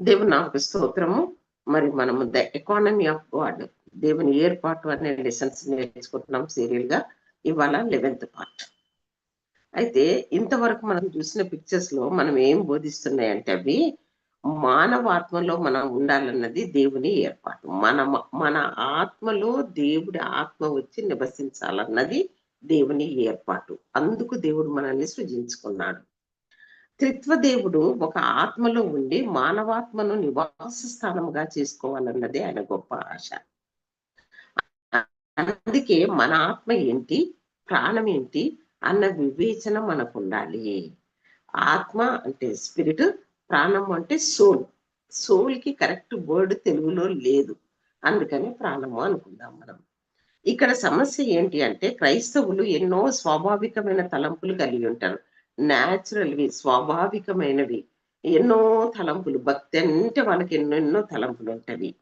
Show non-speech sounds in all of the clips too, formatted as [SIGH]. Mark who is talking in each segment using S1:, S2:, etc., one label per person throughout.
S1: దేవుని నాకు స్తోత్రము. మరి మనము ద ఎకానమీ ఆఫ్ గాడ్ దేవుని ఏర్పాటు అనే లెసన్స్ నేర్చుకుంటున్నాం సీరియల్గా. ఇవాళ లెవెన్త్ పార్ట్ అయితే ఇంతవరకు మనం చూసిన పిక్చర్స్లో మనం ఏం బోధిస్తున్నాయంటే అవి మానవాత్మలో మనం ఉండాలన్నది దేవుని ఏర్పాటు. మన మన ఆత్మలో దేవుడి ఆత్మ వచ్చి నివసించాలన్నది దేవుని ఏర్పాటు. అందుకు దేవుడు మనల్ని సృజించుకున్నాడు. త్రిత్వదేవుడు ఒక ఆత్మలో ఉండి మానవాత్మను నివాస స్థానముగా చేసుకోవాలన్నదే ఆయన గొప్ప ఆశ. అందుకే మన ఆత్మ ఏంటి? ప్రాణం ఏంటి? అన్న వివేచన మనకు ఉండాలి ఆత్మ అంటే స్పిరిట్ ప్రాణం అంటే సోల్. సోల్కి కరెక్ట్ వర్డ్ తెలుగులో లేదు. అందుకని ప్రాణము అనుకుందాం మనం. ఇక్కడ సమస్య ఏంటి అంటే క్రైస్తవులు ఎన్నో స్వాభావికమైన తలంపులు కలిగి ఉంటారు. న్యాచురల్వి స్వాభావికమైనవి. ఎన్నో తలంపులు భక్తి అంటే వాళ్ళకి ఎన్నెన్నో తలంపులు ఉంటవి.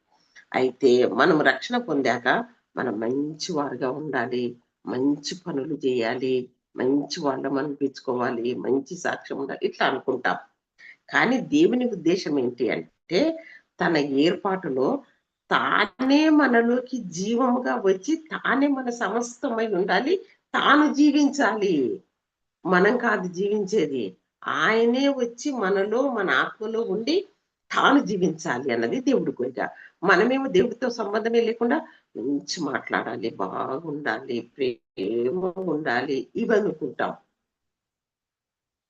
S1: అయితే మనం రక్షణ పొందాక మనం మంచి వారుగా ఉండాలి మంచి పనులు చేయాలి మంచి వాళ్ళం అనిపించుకోవాలి మంచి సాక్ష్యం ఉండాలి ఇట్లా అనుకుంటాం. కానీ దేవుని ఉద్దేశం ఏంటి అంటే తన ఏర్పాటులో తానే మనలోకి జీవముగా వచ్చి తానే మన సమస్తమై ఉండాలి తాను జీవించాలి. మనం కాదు జీవించేది. ఆయనే వచ్చి మనలో మన ఆత్మలో ఉండి తాను జీవించాలి అన్నది దేవుడి కోరిక. మనమేమో దేవుడితో సంబంధమే లేకుండా మంచి మాట్లాడాలి బాగుండాలి ప్రేమ ఉండాలి ఇవి అనుకుంటాం.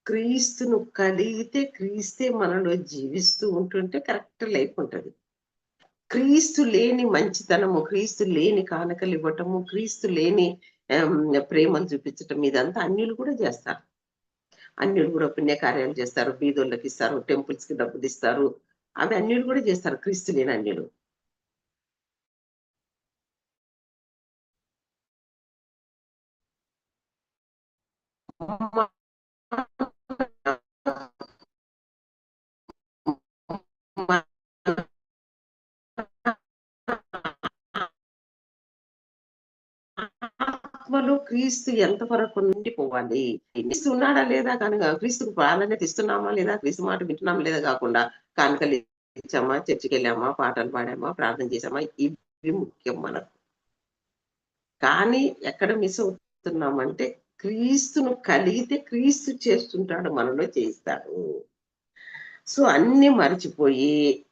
S1: క్రీస్తును కలిగితే క్రీస్తే మనలో జీవిస్తూ ఉంటుంటే కరెక్ట్ లైఫ్ ఉంటుంది. క్రీస్తు లేని మంచితనము క్రీస్తు లేని కానుకలు ఇవ్వటము క్రీస్తు లేని ప్రేమను చూపించటం ఇదంతా అన్యులు కూడా చేస్తారు. అన్యులు కూడా పుణ్యకార్యాలు చేస్తారు బీదోళ్ళకి ఇస్తారు టెంపుల్స్కి డబ్బులు ఇస్తారు అవి అన్యులు కూడా చేస్తారు క్రీస్తు లేని అన్యులు ఆత్మలో క్రీస్తు ఎంత వరకు ఉండిపోవాలి? క్రీస్తు ఉన్నాడా లేదా కనుక? క్రీస్తుకు ప్రాధాన్యత ఇస్తున్నామా లేదా? క్రీస్తు మాట వింటున్నామా లేదా కాకుండా కానుకలు ఇచ్చామా? చర్చికి వెళ్ళామా పాటలు పాడామా? ప్రార్థన చేసామా ఇవి ముఖ్యం మనకు. కానీ ఎక్కడ మిస్ అవుతున్నామంటే క్రీస్తును కలిగితే క్రీస్తు చేస్తుంటాడు మనలో చేయిస్తాడు. సో అన్ని మర్చిపోయి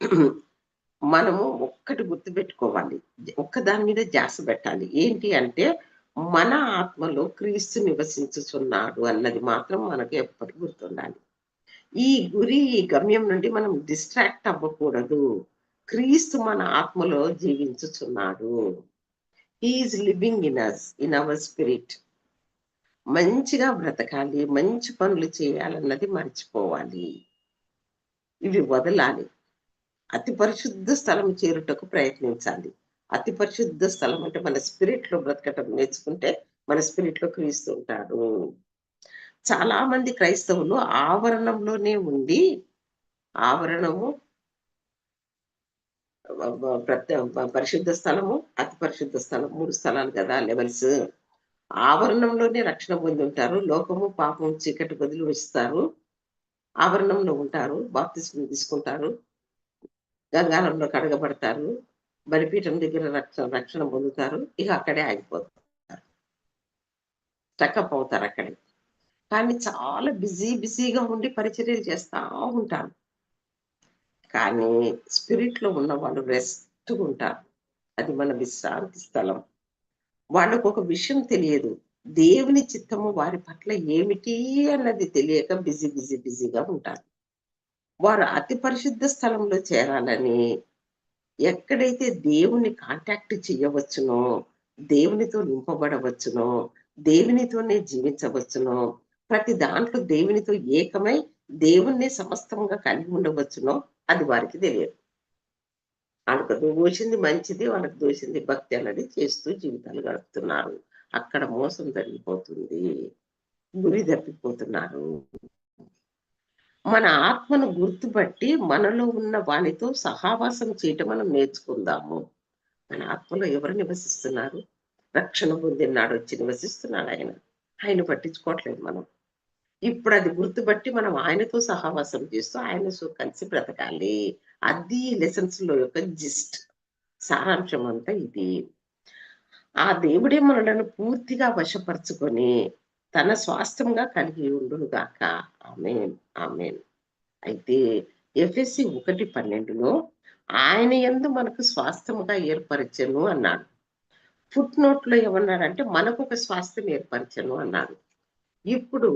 S1: మనము ఒక్కటి గుర్తుపెట్టుకోవాలి. ఒక్క దాని మీద జాస పెట్టాలి. ఏంటి అంటే మన ఆత్మలో క్రీస్తు నివసించుచున్నాడు అన్నది మాత్రం మనకు ఎప్పటి గుర్తుండాలి. ఈ గురి ఈ గమ్యం నుండి మనం డిస్ట్రాక్ట్ అవ్వకూడదు. క్రీస్తు మన ఆత్మలో జీవించుచున్నాడు. He's living in us in our spirit మంచిగా బ్రతకాలి మంచి పనులు చేయాలన్నది మర్చిపోవాలి. ఇవి వదలాలి. అతి పరిశుద్ధ స్థలం చేరుటకు ప్రయత్నించాలి. అతి పరిశుద్ధ స్థలం అంటే మన స్పిరిట్లో బ్రతకటం నేర్చుకుంటే మన స్పిరిట్లో క్రీస్తు ఉంటాడు. చాలా మంది క్రైస్తవులు ఆవరణంలోనే ఉండి ఆవరణము పరిశుద్ధ స్థలము అతి పరిశుద్ధ స్థలం మూడు స్థలాలు కదా లెవెల్స్. ఆవరణంలోనే రక్షణ పొంది ఉంటారు లోకము పాపం చీకటి బదులు వస్తారు. ఆవరణంలో ఉంటారు బాప్తిస్మం తీసుకుంటారు గంగారంలో కడగబడతారు. బలిపీఠం దగ్గర రక్షణ రక్షణ పొందుతారు. ఇక అక్కడే ఆగిపోతారు. స్టకప్ అవుతారు అక్కడే. కానీ చాలా బిజీ బిజీగా ఉండి పరిచర్యలు చేస్తూ ఉంటాను కానీ స్పిరిట్లో ఉన్న వాళ్ళు రెస్ట్ ఉంటారు. అది మన విశ్రాంతి స్థలం. వాళ్ళకు ఒక విషయం తెలియదు. దేవుని చిత్తము వారి పట్ల ఏమిటి అన్నది తెలియక బిజీ బిజీ బిజీగా ఉంటారు. వారు అతి పరిశుద్ధ స్థలంలో చేరాలని ఎక్కడైతే దేవుని కాంటాక్ట్ చేయవచ్చునో దేవునితో నింపబడవచ్చునో దేవునితోనే జీవించవచ్చునో ప్రతి దాంట్లో దేవునితో ఏకమై దేవుణ్ణి సమస్తంగా కలిగి ఉండవచ్చునో అది వారికి తెలియదు. వాళ్ళకు దోషింది మంచిది వాళ్ళకి దోషింది భక్తి అన్నది చేస్తూ జీవితాలు గడుపుతున్నారు. అక్కడ మోసం జరిగిపోతుంది గురి తప్పిపోతున్నారు. మన ఆత్మను గుర్తుపట్టి మనలో ఉన్న వానితో సహావాసం చేయటం మనం నేర్చుకుందాము. మన ఆత్మలో ఎవరు నివసిస్తున్నారు? రక్షణ పొందినాడు వచ్చి నివసిస్తున్నాడు ఆయన. ఆయన పట్టించుకోవట్లేదు మనం. ఇప్పుడు అది గుర్తుపట్టి మనం ఆయనతో సహావాసం చేస్తూ ఆయనతో కలిసి బ్రతకాలి. అది లెసన్స్లో యొక్క జిస్ట్ సారాంశం అంతా ఇది. ఆ దేవుడే మనలను పూర్తిగా వశపరుచుకొని తన స్వాస్థ్యంగా కలిగి ఉండునుగాక ఆమెన్ ఆమెన్. అయితే ఎఫ్ఎస్సి ఒకటి పన్నెండులో ఆయన ఎందు మనకు స్వాస్థ్యముగా ఏర్పరచను అన్నాడు. ఫుట్ నోట్లో ఏమన్నాడంటే మనకు ఒక స్వాస్థ్యం ఏర్పరచను అన్నాడు. ఇప్పుడు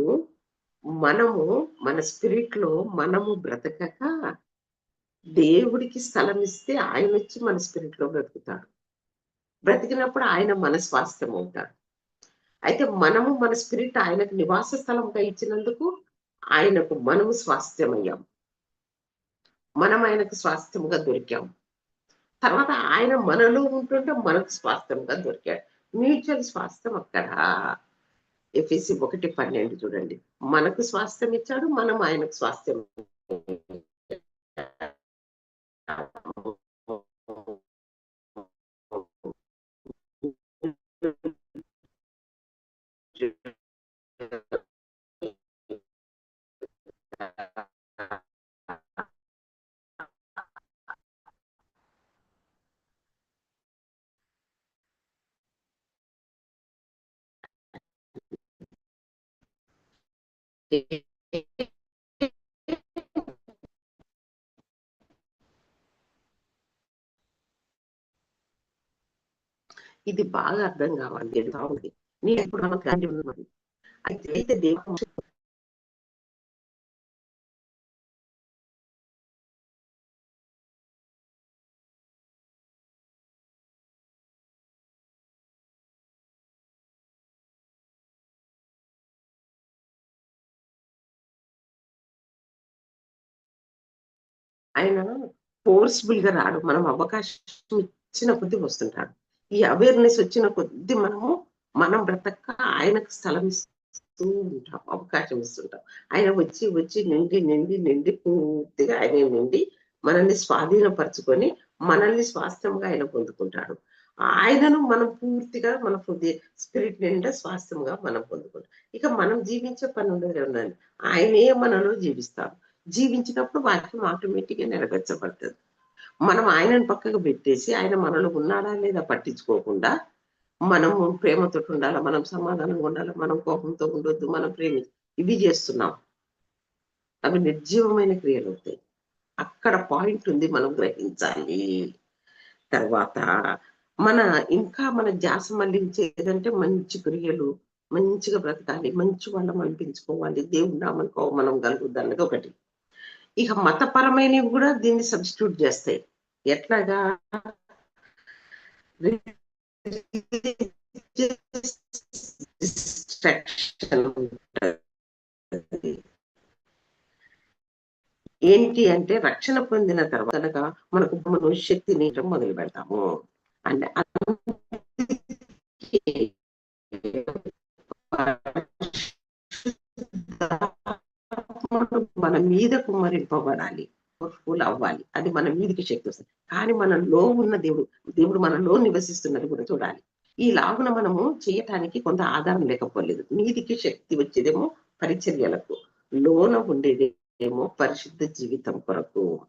S1: మనము మన స్పిరిట్లో మనము బ్రతకక దేవుడికి స్థలం ఇస్తే ఆయన వచ్చి మన స్పిరిట్లో బ్రతుకుతాడు. బ్రతికినప్పుడు ఆయన మన స్వాస్థ్యం అవుతాడు అయితే మనము మన స్పిరిట్ ఆయనకు నివాస స్థలంగా ఇచ్చినందుకు ఆయనకు మనము స్వాస్థ్యమయ్యాం. మనం ఆయనకు స్వాస్థ్యముగా దొరికాం. తర్వాత ఆయన మనలో ఉంటుంటే మనకు స్వాస్థ్యంగా దొరికాడు. మ్యూచువల్ స్వాస్థ్యం అక్కడ. ఎఫ్ఎసి ఒకటి పన్నెండు చూడండి. మనకు స్వాస్థ్యం ఇచ్చాడు మనం ఆయనకు స్వాస్థ్యం ఇది బాగా అర్థం కావాలి. ఎదుగుతా ఉంది? నేను ఎప్పుడు మనం గాంధీ ఉన్నది అయితే అయితే దేవుడు ఆయన ఫోర్స్ఫుల్గా రాడు. మనం అవకాశం ఇచ్చిన కొద్ది వస్తుంటాడు. ఈ అవేర్నెస్ వచ్చిన కొద్ది మనము మనం బ్రతక్క ఆయనకు స్థలం ఇస్తూ ఉంటాం అవకాశం ఇస్తుంటాం. ఆయన వచ్చి వచ్చి నిండి నిండి నిండి పూర్తిగా ఆయన నిండి మనల్ని స్వాధీనపరచుకొని మనల్ని స్వాస్థ్యంగా ఆయన పొందుకుంటాడు. ఆయనను మనం పూర్తిగా మన హృదయ స్పిరిట్ నిండా స్వాస్థ్యంగా మనం పొందుకుంటాం. ఇక మనం జీవించే పని ఉండదు ఆయనే మనలో జీవిస్తాడు. జీవించినప్పుడు వాక్యం ఆటోమేటిక్గా నెరవేర్చబడుతుంది. మనం ఆయనను పక్కకు పెట్టేసి ఆయన మనలో ఉన్నాడా లేదా పట్టించుకోకుండా మనం ప్రేమతో ఉండాలా మనం సమాధానంగా ఉండాలా మనం కోపంతో ఉండొద్దు మనం ప్రేమి ఇవి చేస్తున్నాం. అవి నిర్జీవమైన క్రియలు అవుతాయి. అక్కడ పాయింట్ ఉంది మనం గ్రహించాలి. తర్వాత మన ఇంకా మన జాస మళ్ళించేదంటే మంచి క్రియలు మంచిగా బ్రతకాలి మంచి వాళ్ళం అనిపించుకోవాలి. దేవుడు నామనుకో మనం కలుగుద్ది అన్నది ఒకటి. ఇక మతపరమైనవి కూడా దీన్ని సబ్స్టిట్యూట్ చేస్తాయి. ఎట్లాగా? ఏంటి అంటే రక్షణ పొందిన తర్వాత కనుక మనకు మనం శక్తిని మొదలు పెడతాము. అంటే మన మీద కుమ్మరింపబడాలి. పవర్ఫుల్ అవ్వాలి. అది మన మీదకి శక్తి వస్తుంది. కానీ మనలో ఉన్న దేవుడు దేవుడు మనలో నివసిస్తున్నది కూడా చూడాలి. ఈ లాగున మనము చేయటానికి కొంత ఆధారం లేకపోలేదు. మీదికి శక్తి వచ్చేదేమో పరిచర్యలకు లోన ఉండేదేమో పరిశుద్ధ జీవితం కొరకు.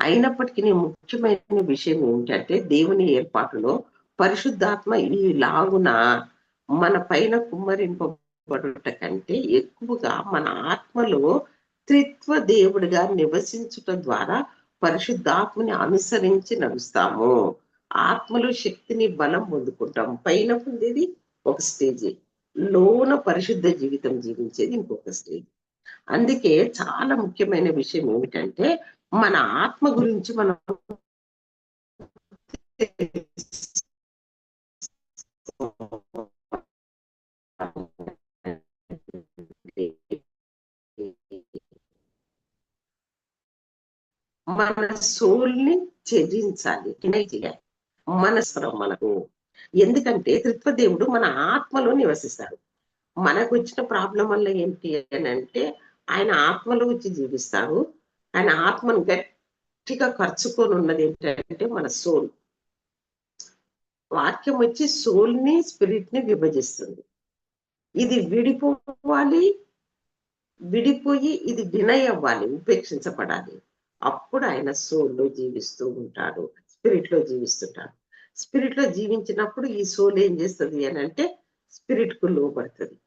S1: అయినప్పటికీ ముఖ్యమైన విషయం ఏంటంటే దేవుని ఏర్పాటులో పరిశుద్ధాత్మ ఈ లాగున మన పైన కుమ్మరింపబడుట కంటే ఎక్కువగా మన ఆత్మలో త్రిత్వ దేవుడిగా నివసించుట ద్వారా పరిశుద్ధాత్మని అనుసరించి నడుస్తాము. ఆత్మలో శక్తిని బలం పొందుకుంటాం. పైన పొందేది ఒక స్టేజ్. లోన పరిశుద్ధ జీవితం జీవించేది ఇంకొక స్టేజ్. అందుకే చాలా ముఖ్యమైన విషయం ఏమిటంటే మన ఆత్మ గురించి మనం మన సోల్ని త్యజించాలి చేయాలి మనస్వరం మనకు ఎందుకంటే త్రిత్వదేవుడు మన ఆత్మలో నివసిస్తాడు. మనకు వచ్చిన ప్రాబ్లం వల్ల ఏంటి అని అంటే ఆయన ఆత్మలో వచ్చి జీవిస్తాడు. ఆయన ఆత్మను గట్టిగా ఖర్చుకొని ఉన్నది ఏంటంటే మన సోల్. వాక్యం వచ్చి సోల్ని స్పిరిట్ని విభజిస్తుంది. ఇది విడిపోవాలి విడిపోయి ఇది డినై అవ్వాలి ఉపేక్షించబడాలి. అప్పుడు ఆయన సోల్లో జీవిస్తూ ఉంటాడు. స్పిరిట్లో జీవిస్తుంటాడు. స్పిరిట్లో జీవించినప్పుడు ఈ సోల్ ఏం చేస్తుంది అని అంటే స్పిరిట్కు లోబడుతుంది.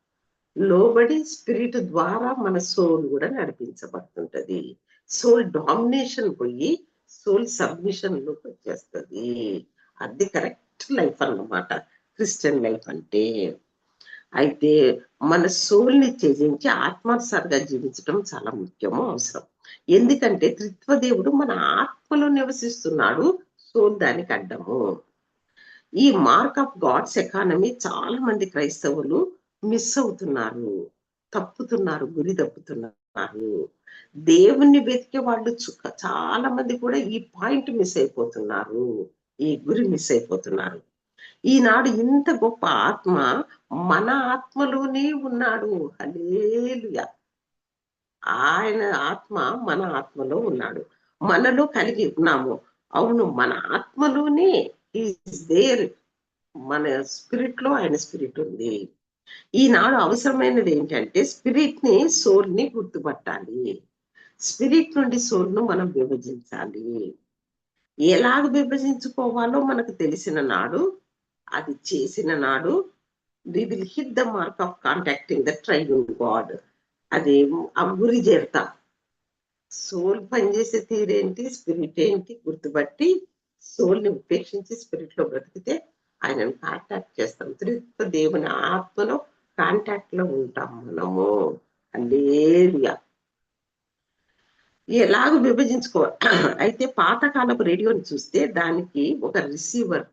S1: లోబడి స్పిరిట్ ద్వారా మన సోల్ కూడా నడిపించబడుతుంటది. సోల్ డామినేషన్ పోయి సోల్ సబ్మిషన్లోకి వచ్చేస్తుంది. అది కరెక్ట్ లైఫ్ అన్నమాట. క్రిస్టియన్ లైఫ్ అంటే. అయితే మన సోల్ని త్యజించి ఆత్మానుసారిగా జీవించడం చాలా ముఖ్యము అవసరం. ఎందుకంటే త్రిత్వదేవుడు మన ఆత్మలో నివసిస్తున్నాడు సో దానికి అడ్డము ఈ మార్క్ ఆఫ్ గాడ్స్ ఎకానమీ చాలా మంది క్రైస్తవులు మిస్ అవుతున్నారు తప్పుతున్నారు గురి తప్పుతున్నారు. దేవుణ్ణి వెతికే వాళ్ళు చాలా మంది కూడా ఈ పాయింట్ మిస్ అయిపోతున్నారు ఈ గురి మిస్ అయిపోతున్నారు. ఈనాడు ఇంత గొప్ప ఆత్మ మన ఆత్మలోనే ఉన్నాడు. హలేలుయ ఆయన ఆత్మ మన ఆత్మలో ఉన్నాడు. మనలో కలిగి ఉన్నాము. అవును మన ఆత్మలోనే ఈజ్ దేర్ మన స్పిరిట్లో ఆయన స్పిరిట్ ఉంది. ఈనాడు అవసరమైనది ఏంటంటే స్పిరిట్ని సోల్ని గుర్తుపట్టాలి. స్పిరిట్ నుండి సోల్ను మనం విభజించాలి. ఎలాగ విభజించుకోవాలో మనకు తెలిసిన నాడు అది చేసిన నాడు we will hit the mark of contacting the train God అది ఆ గురి చేరుతాం సోల్ పనిచేసే తీరేంటి స్పిరిట్ ఏంటి? గుర్తుపట్టి సోల్ని ఉపేక్షించి స్పిరిట్లో బ్రతికితే ఆయనను కాంటాక్ట్ చేస్తాం. త్రిత్వ దేవుని ఆత్మలో కాంటాక్ట్లో ఉంటాం మనము. అలేరియా ఎలాగో విభజించుకో అయితే పాతకాలపు రేడియోని చూస్తే దానికి ఒక రిసీవర్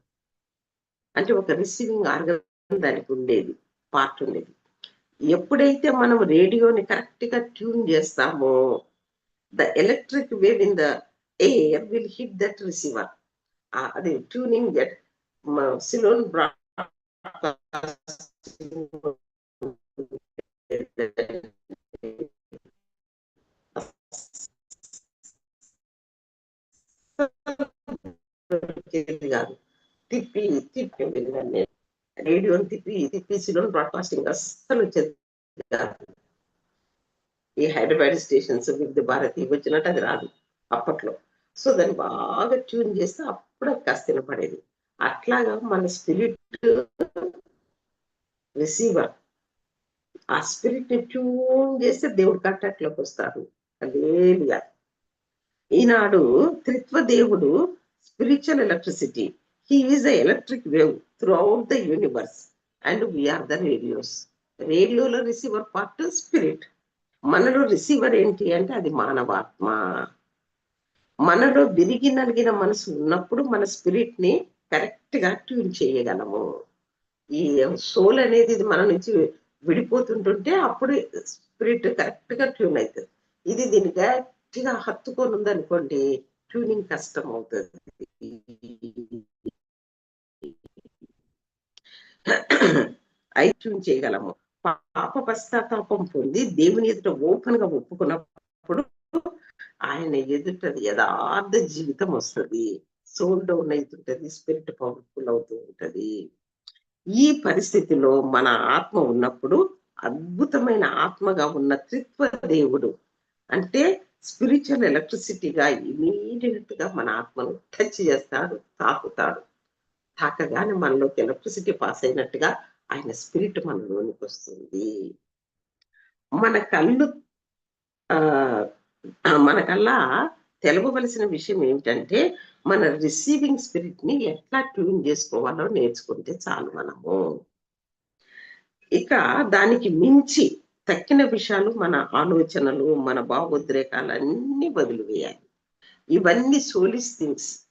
S1: అంటే ఒక రిసీవింగ్ ఆర్గన్ దానికి ఉండేది పార్ట్ ఉండేది. ఎప్పుడైతే మనం రేడియోని కరెక్ట్గా ట్యూన్ చేస్తామో the electric wave in the air will hit that receiver. అది ట్యూనింగ్ దట్ సిలోన్ [LAUGHS] కాదు. తిప్పి తిప్పి వెళ్ళాను రేడియోని తిప్పి తిప్పి సిలోన్ బ్రాడ్కాస్టింగ్ అస్సలు వచ్చేది కాదు ఈ హైదరాబాద్ స్టేషన్స్ వివిధ భారతి వచ్చినట్టు అది రాదు అప్పట్లో. సో దాన్ని బాగా ట్యూన్ చేస్తే అప్పుడు అది కాస్త వినపడేది. అట్లాగా మన స్పిరిట్ రిసీవర్ ఆ స్పిరిట్ని ట్యూన్ చేస్తే దేవుడు కట్టట్లోకి లోకి వస్తారు అదేలియా ఈనాడు త్రిత్వ దేవుడు spiritual electricity he is the electric wave throughout the universe and we are the radios రేడియోలో రిసీవర్ పార్ట్ స్పిరిట్ మనలో రిసీవర్ ఏంటి అంటే అది మానవాత్మ. మనలో విరిగి నలిగిన మనసు ఉన్నప్పుడు మన స్పిరిట్ని కరెక్ట్గా ట్యూన్ చేయగలము. ఈ సోల్ అనేది ఇది మన నుంచి విడిపోతుంటుంటే అప్పుడు స్పిరిట్ కరెక్ట్గా ట్యూన్ అవుతుంది. ఇది దీని గట్టిగా హత్తుకొని ఉందనుకోండి ట్యూనింగ్ కష్టం అవుతుంది ఐక్యం చేయగలము. పాప పశ్చాత్తాపం పొంది దేవుని ఎదుట ఓపెన్గా ఒప్పుకున్నప్పుడు ఆయన ఎదుట యథార్థ జీవితం వస్తుంది. సోల్ డౌన్ అవుతుంటది స్పిరిట్ పవర్ఫుల్ అవుతూ ఉంటది. ఈ పరిస్థితిలో మన ఆత్మ ఉన్నప్పుడు అద్భుతమైన ఆత్మగా ఉన్న త్రిత్వ దేవుడు అంటే స్పిరిచువల్ ఎలక్ట్రిసిటీగా ఇమీడియట్గా మన ఆత్మను టచ్ చేస్తాడు తాకుతాడు. తాకగానే మనలోకి ఎలక్ట్రిసిటీ పాస్ అయినట్టుగా ఆయన స్పిరిట్ మనలోనికి వస్తుంది. మన కళ్ళు మనకల్లా మన కల్లా తెలవవలసిన విషయం ఏమిటంటే మన రిసీవింగ్ స్పిరిట్ని ఎట్లా ట్యూన్ చేసుకోవాలో నేర్చుకుంటే చాలు మనము. ఇక దానికి మించి తక్కిన విషయాలు మన ఆలోచనలు మన భావోద్రేకాలు అన్ని వదిలివేయాలి. ఇవన్నీ సోలిస్ థింగ్స్.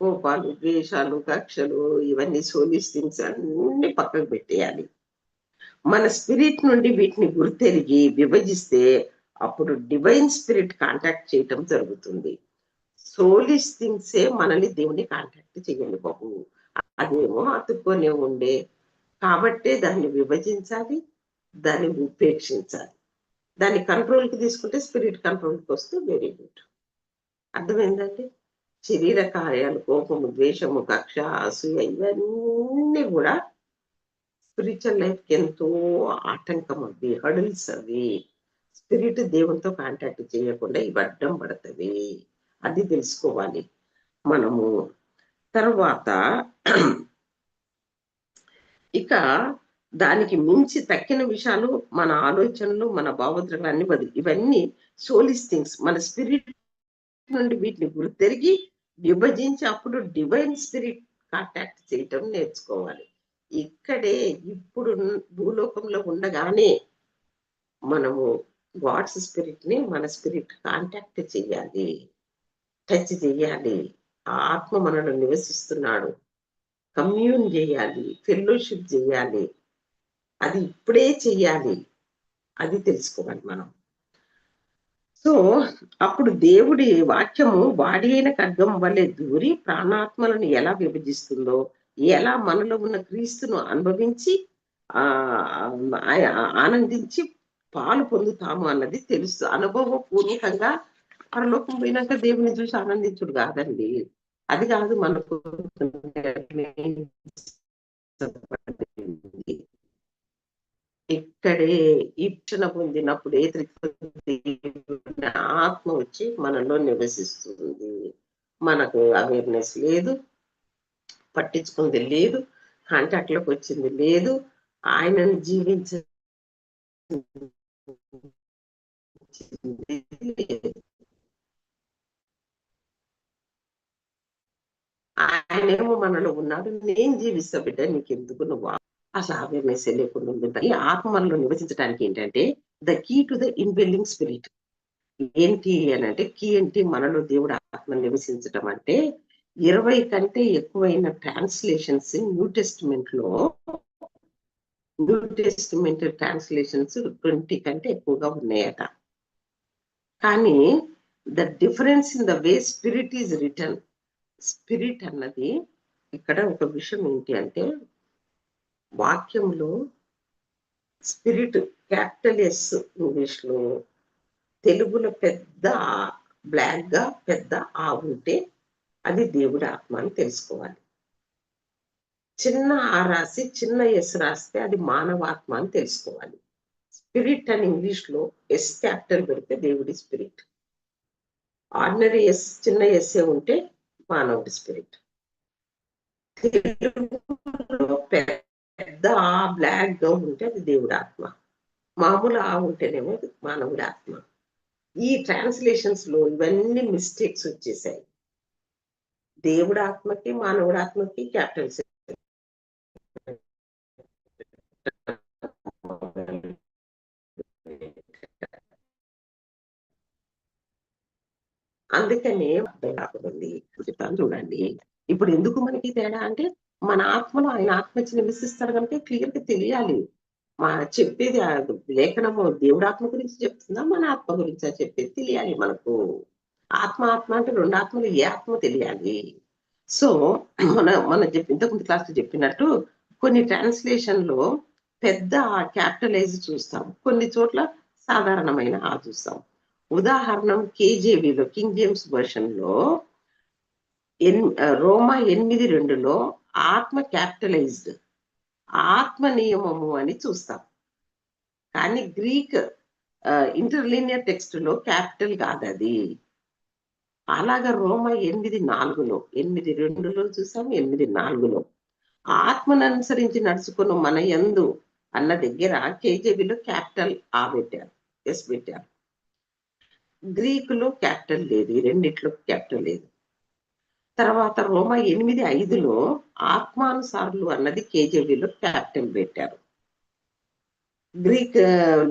S1: కోపాలు ద్వేషాలు కక్షలు ఇవన్నీ సోలిస్ థింగ్స్ అన్ని పక్కకు పెట్టేయాలి. మన స్పిరిట్ నుండి వీటిని గుర్తెరిగి విభజిస్తే అప్పుడు డివైన్ స్పిరిట్ కాంటాక్ట్ చేయటం జరుగుతుంది. సోలిస్ థింగ్సే మనల్ని దేవుని కాంటాక్ట్ చేయండి బాబు. అదేమో అతుక్కొనే ఉండే కాబట్టే దాన్ని విభజించాలి దాన్ని ఉపేక్షించాలి. దాన్ని కంట్రోల్కి తీసుకుంటే స్పిరిట్ కంట్రోల్కి వస్తే వెరీ గుడ్. అర్థమైందండి శరీర కార్యాలు కోపము ద్వేషము కక్ష అసూయ ఇవన్నీ కూడా స్పిరిచువల్ లైఫ్కి ఎంతో ఆటంకం అవి హడల్స్ అవి. స్పిరిట్ దేవునితో కాంటాక్ట్ చేయకుండా ఇవి అడ్డం పడుతుంది అది తెలుసుకోవాలి మనము. తర్వాత ఇక దానికి మించి తక్కిన విషయాలు మన ఆలోచనలు మన భావోద్రేకాలు అన్ని బదులు ఇవన్నీ సోలిస్ థింగ్స్ మన స్పిరిట్ నుండి వీటిని గుర్తెరిగి విభజించి అప్పుడు డివైన్ స్పిరిట్ కాంటాక్ట్ చేయటం నేర్చుకోవాలి. ఇక్కడే ఇప్పుడు భూలోకంలో ఉండగానే మనము గాడ్స్ స్పిరిట్ని మన స్పిరిట్ కాంటాక్ట్ చేయాలి. టచ్ చేయాలి. ఆ ఆత్మ మనలో నివసిస్తున్నాడు. కమ్యూన్ చేయాలి. ఫెలోషిప్ చేయాలి. అది ఇప్పుడే చెయ్యాలి అది తెలుసుకోవాలి మనం. సో అప్పుడు దేవుడి వాక్యము వాడి అయిన ఖడ్గం వల్లే దూరి ప్రాణాత్మలను ఎలా విభజిస్తుందో ఎలా మనలో ఉన్న క్రీస్తును అనుభవించి ఆ ఆనందించి పాలు పొందుతాము అన్నది తెలుసు. అనుభవపూర్వకంగా పరలోకం పోయినాక దేవుని చూసి ఆనందించుడు కాదండి. అది కాదు మనకు ఇక్కడే ఇచ్చిన పొందినప్పుడు ఏ ఆత్మ వచ్చి మనలో నివసిస్తుంది. మనకు అవేర్నెస్ లేదు పట్టించుకుంది లేదు కాంటాక్ట్లోకి వచ్చింది లేదు ఆయనను జీవించ ఆయనేమో మనలో ఉన్నాడు నేను జీవిస్తా బిడ్డ నీకు ఎందుకు నువ్వు అసలు అవేర్నెస్ లేకుండా ఉంది ఈ ఆత్మలో నివసించడానికి ఏంటంటే the key to the indwelling spirit ఏంటి అని అంటే కీ ఏంటి మనలో దేవుడు ఆత్మ నివసించడం అంటే ఇరవై కంటే ఎక్కువైన ట్రాన్స్లేషన్స్ న్యూ టెస్టిమెంట్లో న్యూ టెస్టిమెంట్ ట్రాన్స్లేషన్స్ ట్వంటీ కంటే ఎక్కువగా ఉన్నాయట. కానీ the difference in the way spirit is return. Spirit అన్నది ఇక్కడ ఒక విషయం ఏంటి అంటే వాక్యంలో స్పిరిట్ క్యాపిటల్ ఎస్ ఇంగ్లీష్లో తెలుగులో పెద్ద బ్లాక్గా పెద్ద ఆ ఉంటే అది దేవుడి ఆత్మ అని తెలుసుకోవాలి. చిన్న ఆ రాసి చిన్న ఎస్ రాస్తే అది మానవాత్మ అని తెలుసుకోవాలి. స్పిరిట్ అని ఇంగ్లీష్లో ఎస్ క్యాపిటల్ పెడితే దేవుడి స్పిరిట్. ఆర్డినరీ ఎస్ చిన్న ఎస్ఏ ఉంటే మానవుడి స్పిరిట్. పెద్ద ఆ బ్లాక్గా ఉంటే అది దేవుడి ఆత్మ. మామూలు ఆ ఉంటేనేమో మానవుడి ఆత్మ. ఈ ట్రాన్స్లేషన్స్లో ఇవన్నీ మిస్టేక్స్ వచ్చేసాయి. దేవుడాత్మకి ఆత్మకి మానవుడి ఆత్మకి క్యాపిటల్స్ అందుకనే అర్థం చెప్తాను చూడండి. ఇప్పుడు ఎందుకు మనకి తేడా అంటే మన ఆత్మలో ఆయన ఆత్మ వచ్చి నివసిస్తాడు కనుక క్లియర్గా తెలియాలి. మా చెప్పేది లేఖనము దేవుడాత్మ గురించి చెప్తుందా? మన ఆత్మ గురించి చెప్పేది తెలియాలి మనకు. ఆత్మ ఆత్మ అంటే రెండు ఆత్మలు ఏ ఆత్మ తెలియాలి? సో మన మన చెప్పి ఇంతకుముందు క్లాస్ చెప్పినట్టు కొన్ని ట్రాన్స్లేషన్లో పెద్ద క్యాపిటలైజ్ చూస్తాం. కొన్ని చోట్ల సాధారణమైన ఆ చూస్తాం. ఉదాహరణం కేజేబిలో కింగ్ జేమ్స్ వర్షన్లో ఎన్ రోమా ఎనిమిది రెండులో ఆత్మ క్యాపిటలైజ్డ్. ఆత్మ నియమము అని చూస్తాం. కానీ గ్రీక్ ఇంటర్లీనియర్ టెక్స్ట్లో క్యాపిటల్ కాదు అది అలాగా రోమా ఎనిమిది నాలుగులో ఎనిమిది రెండులో చూసాం ఎనిమిది నాలుగులో. ఆత్మను అనుసరించి నడుచుకున్న మన ఎందు అన్న దగ్గర కేజీబీలో క్యాపిటల్ ఆ పెట్టారు ఎస్ పెట్టారు. గ్రీకులో క్యాపిటల్ లేదు ఈ రెండిట్లో క్యాపిటల్ లేదు. తర్వాత రోమ ఎనిమిది ఐదులో ఆత్మానుసారులు అన్నది కేజీబీలో క్యాపిటల్ పెట్టారు. గ్రీక్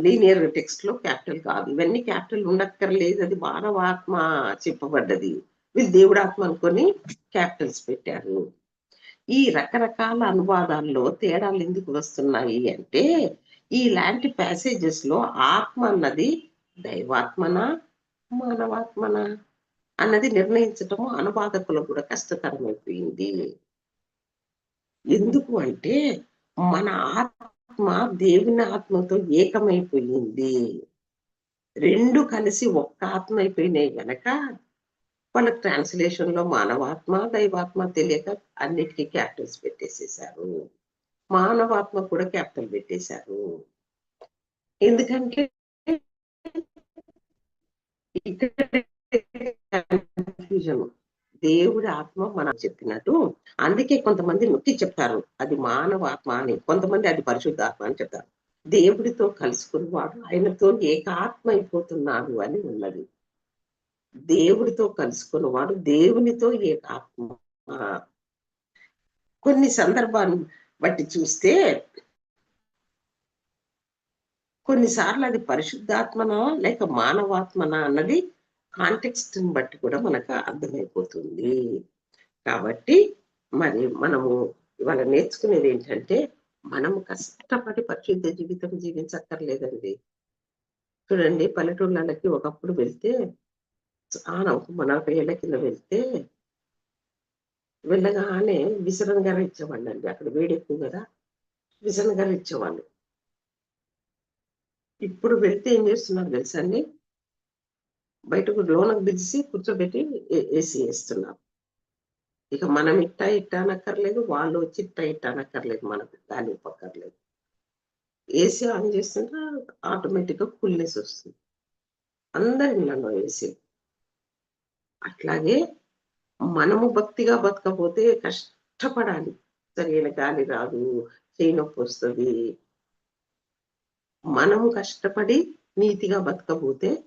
S1: లీనియర్ టెక్స్ట్లో క్యాపిటల్ కాదు. ఇవన్నీ క్యాపిటల్ ఉండక్కర్లేదు. అది మానవాత్మ చెప్పబడ్డది. వీళ్ళు దేవుడు ఆత్మ అనుకొని క్యాపిటల్స్ పెట్టారు. ఈ రకరకాల అనువాదాల్లో తేడాలు ఎందుకు వస్తున్నాయి అంటే ఇలాంటి ప్యాసేజెస్లో ఆత్మ అన్నది దైవాత్మన మానవాత్మన? అన్నది నిర్ణయించటము అనువాదకులకు కూడా కష్టతరమైపోయింది. ఎందుకు అంటే మన ఆత్మ దేవుని ఆత్మతో ఏకమైపోయింది. రెండు కలిసి ఒక్క ఆత్మ అయిపోయినాయి గనక వాళ్ళ ట్రాన్స్లేషన్లో మానవాత్మ దైవాత్మ తెలియక అన్నిటికీ క్యాపిటల్స్ పెట్టేసేసారు మానవాత్మ కూడా క్యాపిటల్ పెట్టేశారు. ఎందుకంటే ఇక్కడ కన్ఫ్యూజన్ దేవుడి ఆత్మ మనం చెప్పినట్టు అందుకే కొంతమంది నొక్కి చెప్తారు. అది మానవ ఆత్మ అని. కొంతమంది అది పరిశుద్ధ ఆత్మ అని చెప్తారు. దేవుడితో కలుసుకున్నవాడు ఆయనతో ఏకాత్మ అయిపోతున్నాడు అని ఉన్నది. దేవుడితో కలుసుకున్నవాడు దేవునితో ఏకాత్మ. కొన్ని సందర్భాన్ని బట్టి చూస్తే కొన్నిసార్లు అది పరిశుద్ధాత్మనా లేక మానవాత్మనా అన్నది కాంటెక్స్ట్ని బట్టి కూడా మనకు అర్థమైపోతుంది. కాబట్టి మరి మనము ఇవాళ నేర్చుకునేది ఏంటంటే మనము కష్టపడి పరిశుద్ధ జీవితం జీవించక్కర్లేదండి. చూడండి పల్లెటూళ్ళకి ఒకప్పుడు వెళ్తే చాలా ఒక నలభై ఏళ్ళ కింద వెళ్తే వెళ్ళగానే విసరణ గారు ఇచ్చేవాళ్ళు అండి. అక్కడ వేడి ఎక్కువ కదా విసరణ గారు ఇచ్చేవాళ్ళు. ఇప్పుడు వెళ్తే ఏం చేస్తున్నారు తెలుసా అండి? బయటకు లోనకు పిలిచి కూర్చోబెట్టి ఏసీ వేస్తున్నారు. ఇక మనం ఇట్టా ఇట్టా అనక్కర్లేదు వాళ్ళు వచ్చి ఇట్టా ఇట్టా అనక్కర్లేదు మనకు గాలి ఇవ్వక్కర్లేదు. ఏసీ ఆన్ చేస్తుంటే ఆటోమేటిక్గా కూల్నెస్ వస్తుంది. అందరి ఇళ్ళలో ఏసీ. అట్లాగే మనము భక్తిగా బతకపోతే కష్టపడాలి. సరైన గాలి రాదు చేయి నొప్పి వస్తుంది. మనము కష్టపడి నీతిగా బతకపోతే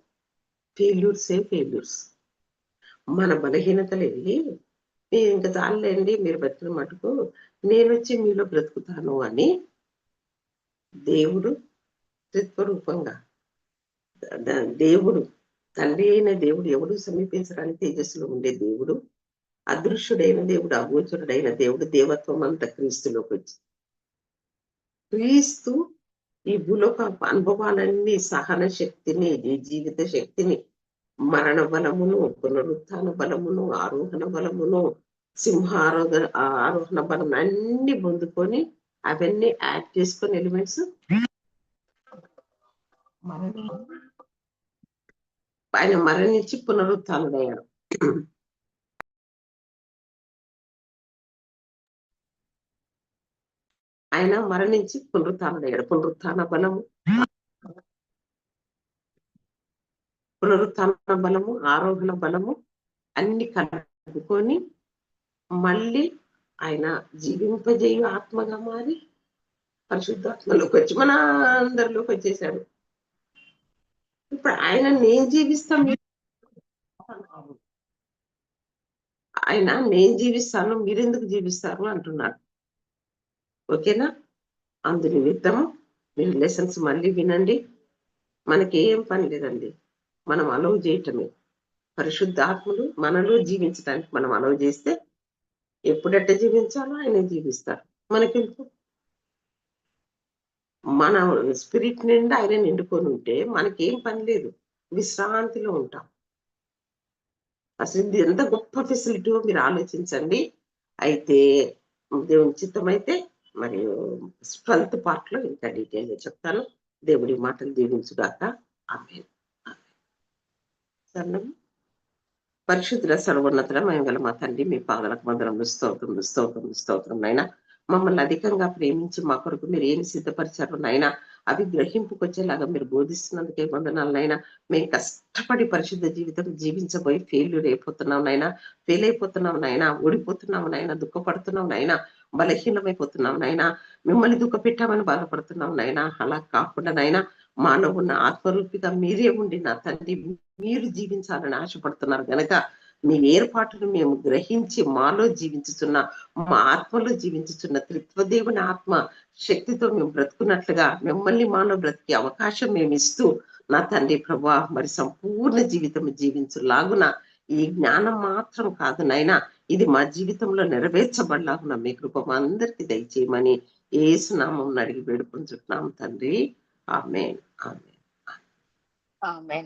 S1: ఫెయిల్యూర్సే ఫెయిల్యూర్స్ మన బలహీనతలు వెళ్ళి మీరు ఇంకా చాలండి మీరు బతికిన మటుకు నేను వచ్చి మీలో బ్రతుకుతాను అని దేవుడు రూపంగా దేవుడు తండ్రి అయిన దేవుడు ఎవడు సమీపించడానికి తేజస్సులో ఉండే దేవుడు అదృశ్యుడైన దేవుడు అగోచరుడైన దేవుడు దేవత్వం అంతా క్రీస్తులోకి వచ్చి. క్రీస్తు ఈ భూలోక అనుభవాలన్నీ సహన శక్తిని జీవిత శక్తిని మరణ బలమును పునరుత్న బలమును ఆరోహణ బలమును సింహారోహ ఆరోహణ బలం అన్ని పొందుకొని అవన్నీ యాడ్ చేసుకొని ఎలిమెంట్స్ ఆయన మరణించి పునరుత్డయ్యాడు ఆయన మరణించి పునరుత్డయ్యాడు పునరుత్న బలము. పునరుత్న బలము ఆరోహణ బలము అన్ని కలుపుకొని మళ్ళీ ఆయన జీవింపజేయు ఆత్మగా మారి పరిశుద్ధాత్మలోకి వచ్చి మన అందరిలోకి వచ్చేసాడు ఇప్పుడు ఆయన నేను జీవిస్తాం ఆయన నేను జీవిస్తాను మీరెందుకు జీవిస్తారు అంటున్నాడు. ఓకేనా? అందు నిమిత్తం మీరు లెసన్స్ మళ్ళీ వినండి. మనకి ఏం పని లేదండి. మనం అలవ్ చేయటమే. పరిశుద్ధాత్ములు మనలో జీవించడానికి మనం అలవ్ చేస్తే ఎప్పుడెట్ట జీవించాలో ఆయన జీవిస్తారు. మనకెందుకు? మన స్పిరిట్ నిండా ఆయన నిండుకొని ఉంటే మనకేం పని లేదు. విశ్రాంతిలో ఉంటాం. అసలు ఇది ఎంత గొప్ప ఫెసిలిటీ మీరు ఆలోచించండి. అయితే దేవుని చిత్తం అయితే మరియు ట్వెల్త్ పార్ట్లో ఇంకా డీటెయిల్గా చెప్తాను. దేవుడి మాటలు దీవించుగాక. ఆమె పరిశుద్ధుల సర్వోన్నతుల మేము గల మా తండ్రి మీ పాదలకు మందరం స్తోత్రం స్తోత్రం స్తోత్రం అయినా మమ్మల్ని అధికంగా ప్రేమించి మా కొరకు మీరు ఏమి సిద్ధపరిచారు నైనా అవి గ్రహింపుకొచ్చేలాగా మీరు బోధిస్తున్నందుకే వందనాలనైనా మేము కష్టపడి పరిశుద్ధ జీవితం జీవించబోయి ఫెయిల్యూర్ అయిపోతున్నాం నైనా ఫెయిల్ అయిపోతున్నాం నైనా ఓడిపోతున్నాం నైనా దుఃఖపడుతున్నాం నైనా బలహీనమైపోతున్నాం నైనా మిమ్మల్ని దుఃఖపెట్టామని బాధపడుతున్నాం నైనా అలా కాకుండా నైనా మానవున్న ఆత్మరూపిగా మీరే ఉండి నా తండ్రి మీరు జీవించాలని ఆశపడుతున్నారు గనక మీ ఏర్పాటును మేము గ్రహించి మాలో జీవించుతున్న మా ఆత్మలో జీవించుతున్న త్రిత్వదేవుని ఆత్మ శక్తితో మేము బ్రతుకున్నట్లుగా మిమ్మల్ని మాలో బ్రతికే అవకాశం మేము ఇస్తూ నా తండ్రి ప్రభా మరి సంపూర్ణ జీవితం జీవించు లాగున ఈ జ్ఞానం మాత్రం కాదు నైనా ఇది మా జీవితంలో నెరవేర్చబడలాగున మీ కృప అందరికి దయచేయమని ఏసునామం అడిగి వేడుకుంటున్నాం తండ్రి. ఆమె ఆమె
S2: ఆమె